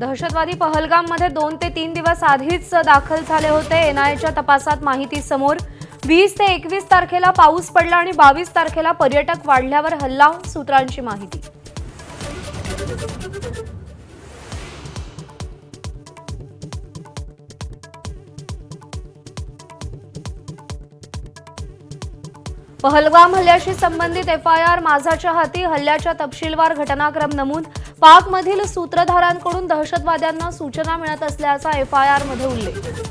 दहशतवादी पहलगाममध्ये दोन ते तीन दिवस आधीच दाखल झाले होते. एनआयच्या तपासात माहिती समोर वीस ते एकवीस तारखेला पाऊस पडला आणि बावीस तारखेला पर्यटक वाढल्यावर हल्ला सूत्रांची माहिती. पहलगाम हल्ल्याशी संबंधित एफ आय आर माझाच्या हाती हल्ल्याच्या तपशीलवार घटनाक्रम नमूद पाकमधील सूत्रधारांकडून दहशतवाद्यांना सूचना मिळत असल्याचा एफ आय आरमध्ये उल्लेख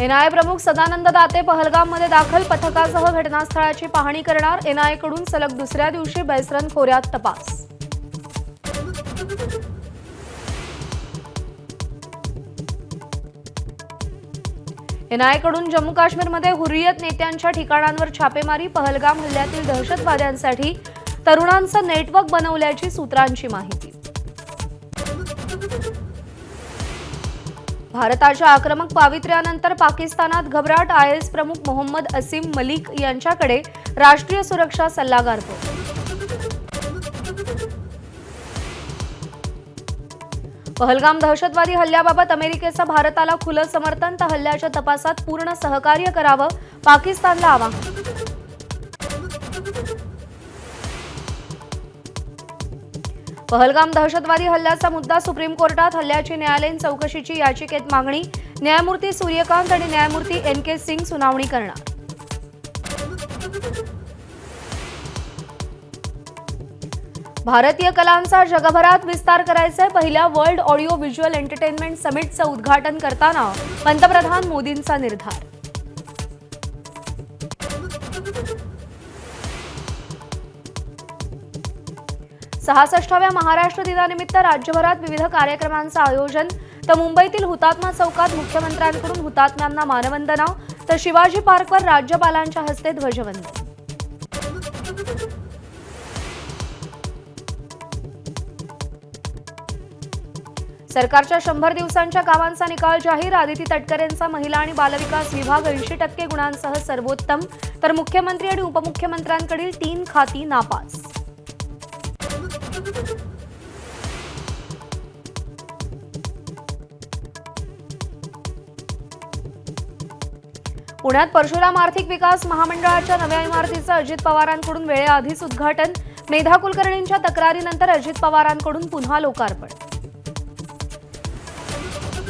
एनआय प्रमुख सदानंद दाते पहलगाममध्ये दाखल पथकासह घटनास्थळाची पाहणी करणार. एनआयकडून सलग दुसऱ्या दिवशी बैसरन खोऱ्यात तपास. एनआयकडून जम्मू काश्मीरमध्ये हुर्रियत नेत्यांच्या ठिकाणांवर छापेमारी पहलगाम हल्ल्यातील दहशतवाद्यांसाठी तरुणांचं नेटवर्क बनवल्याची सूत्रांची माहिती. भारताच्या आक्रमक पावित्र्यानंतर पाकिस्तानात घबराट आयएस प्रमुख मोहम्मद असीम मलिक यांच्याकडे राष्ट्रीय सुरक्षा सल्लागार होते. पहलगाम दहशतवादी हल्ल्याबाबत अमेरिकेचं भारताला खुलं समर्थन तर हल्ल्याच्या तपासात पूर्ण सहकार्य करावं पाकिस्तानला आवाहन. पहलगाम दहशतवादी हल्ल्याचा मुद्दा सुप्रीम कोर्टात हल्ल्याची न्यायालयीन चौकशीची याचिकेत मागणी न्यायमूर्ती सूर्यकांत आणि न्यायमूर्ती एन के सिंग सुनावणी करणार. भारतीय कलांचा जगभरात विस्तार करायचा पहिल्या वर्ल्ड ऑडिओ व्हिज्युअल एंटरटेनमेंट समिटचं उद्घाटन करताना पंतप्रधान मोदींचा निर्धार. सहासष्टाव्या महाराष्ट्र दिनानिमित्त राज्यभरात विविध कार्यक्रमांचं आयोजन तर मुंबईतील हुतात्मा चौकात मुख्यमंत्र्यांकडून हुतात्म्यांना मानवंदना तर शिवाजी पार्कवर राज्यपालांच्या हस्ते ध्वजवंदन. सरकारच्या शंभर दिवसांच्या कामांचा निकाल जाहीर आदिती तटकरेंचा महिला आणि बालविकास विभाग ऐंशी टक्के गुणांसह सर्वोत्तम. तर मुख्यमंत्री आणि उपमुख्यमंत्र्यांकडील तीन खाती नापास. पुण्यात परशुराम आर्थिक विकास महामंडळाच्या नव्या इमारतीचं अजित पवारांकडून वेळेआधीच उद्घाटन. मेधा कुलकर्णींच्या तक्रारीनंतर अजित पवारांकडून पुन्हा लोकार्पण.